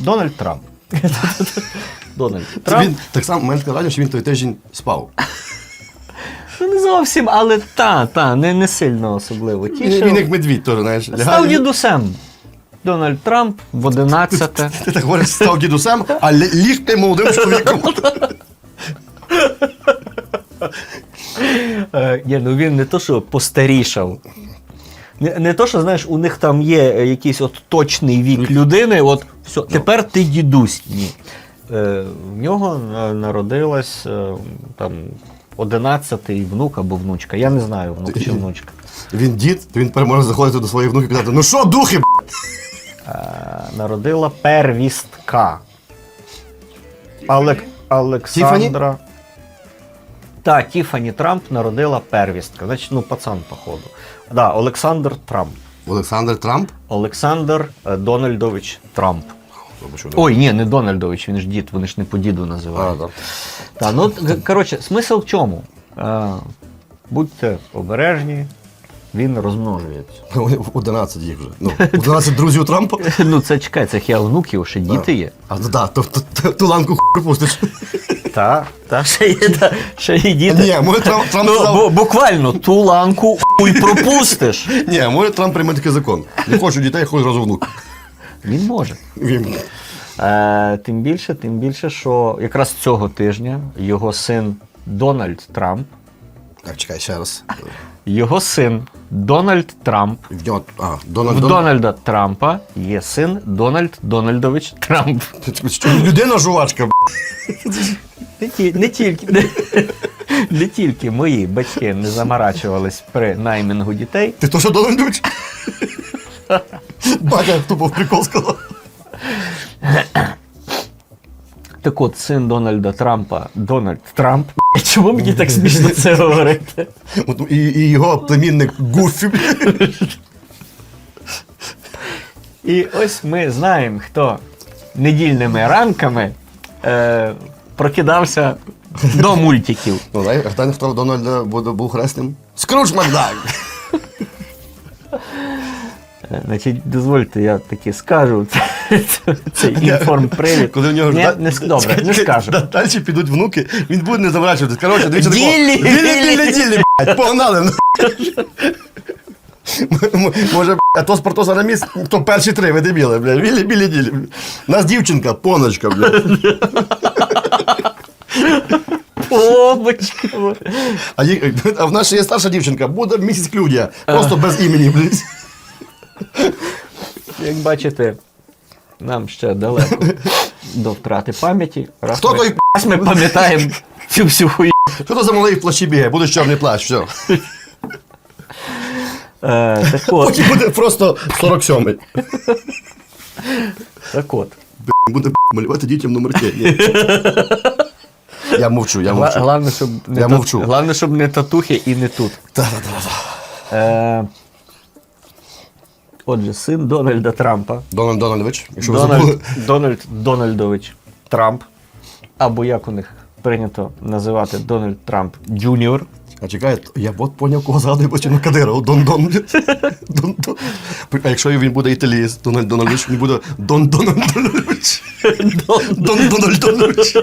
Дональд Трамп. Дональд Трамп. він так само, мене враження, що він той тиждень спав. Ну, не зовсім, але та, та, не, не сильно особливо. Він, він як медвідь теж, знаєш. Став лягає. дідусем. Дональд Трамп в 11 Ти так говориш, став дідусем, а лі- ліг ти молодим чоловіком. Е, ні, ну він не то, що постарішав. Не, не то, що знаєш, у них там є е, якийсь от точний вік людини, от все, тепер ти дідусь. Ні. Е, в нього на- народилась е, там 11-й внук або внучка. Я не знаю, внук чи внучка. Він дід, то він може заходити до своїх внуків і казати, ну що, духи, б***?» Е, народила первістка. Олег, Олександра. Так, Тіфані Трамп народила первістка. Значить, ну, пацан, походу. Да, Олександр Трамп. Олександр Трамп? Олександр е, Дональдович Трамп. Ой, ні, не Дональдович, він ж дід, вони ж не по діду А, називають. да. Та, ну, коротше, смисл в чому? Е, будьте обережні, він розмножується. Вони 11 їх вже. Ну, 11 друзів Трампа. ну, це чекай, це я внуків, ще діти є. А, ну да, то, то, то, ту ланку хуй пустиш. Та, та ще є, та, ще є діти. Ні, може Трамп, Трамп Ну, сказав, бу- буквально ту ланку хуй пропустиш. ні, може Трамп прийме такий закон. Не хочу дітей, хочу зразу внук. Він може. Він- Е, тим більше, тим більше, що якраз цього тижня його син Дональд Трамп, Так, чекай, ще раз. Його син Дональд Трамп. В нього, а, Дональд, В Дональд. Дональда Трампа є син Дональд Дональдович Трамп. Що, людина жувачка. Не, ті, не, тільки, не, не тільки мої батьки не заморачувались при наймінгу дітей. Ти то що Дональдович? Батя тупо в прикол сказав. Так от, син Дональда Трампа, Дональд Трамп. Чому мені так смішно це говорити? От, і, і його племінник Гуфі. І ось ми знаємо, хто недільними ранками е, прокидався до мультиків. Ну, дай, хто Дональда був хресним. Скрудж Макдак! Е, Значить, дозвольте, я таки скажу це- цей інформпривід. Коли в нього ж- не, добре, не скажу. Да- Далі підуть внуки, він буде не заворачуватись. Коротше, двічі Ділі. Ділі, ділі. ділі, ділі, блядь, погнали. ну. Може, а то спортос Араміс, то перші три, ви дебіли, блядь. Вілі, білі, ділі. У нас дівчинка, поночка, блядь. Побочка. А, а в нас ще є старша дівчинка, буде місяць Клюдія. Просто без імені, блядь. Як бачите, нам ще далеко до втрати пам'яті. Раз Хто ми, той раз ми пам'ятаємо цю всю хуйню. Що то за малий в плащі бігає? Буде чорний плащ, все. Е, так от, Потім буде просто 47-й. так от. Буде малювати дітям номерки. Ні. Я мовчу, я Гла- мовчу. Главне, щоб не Я мовчу. Главне, щоб не татухи і не тут. Та-та-та-та. Е, отже, син Дональда Трампа. Дональд Дональдович, якщо ви Дональд, забули. Дональд Дональдович Трамп. Або як у них прийнято називати Дональд Трамп Джуніор. А чекай, я от поняв, кого згадує Бочину Кадиров. Дон Дон. Дон Дон. А якщо він буде італієць, Дональд Дональдович, він буде Дон Дональд Дональдович. Дон Дональд Дональдович.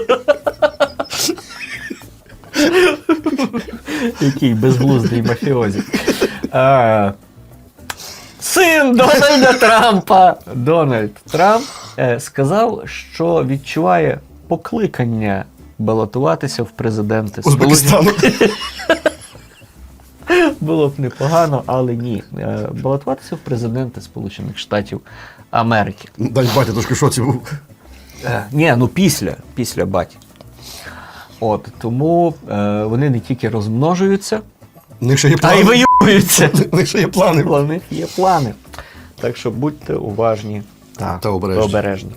Який безглуздий мафіозі. Син Дональда Трампа. Дональд Трамп е, сказав, що відчуває покликання балотуватися в президенти Сполучених Узбекистану. Було б непогано, але ні. Е, Балотуватися в президенти Сполучених Штатів Америки. Дай батя трошки в шоці був. Е, ні, ну після, після баті. От тому е, вони не тільки розмножуються, них ще є а й плани. Воюються. Лише є плани. Плани є плани. Так що будьте уважні та, Та обережні.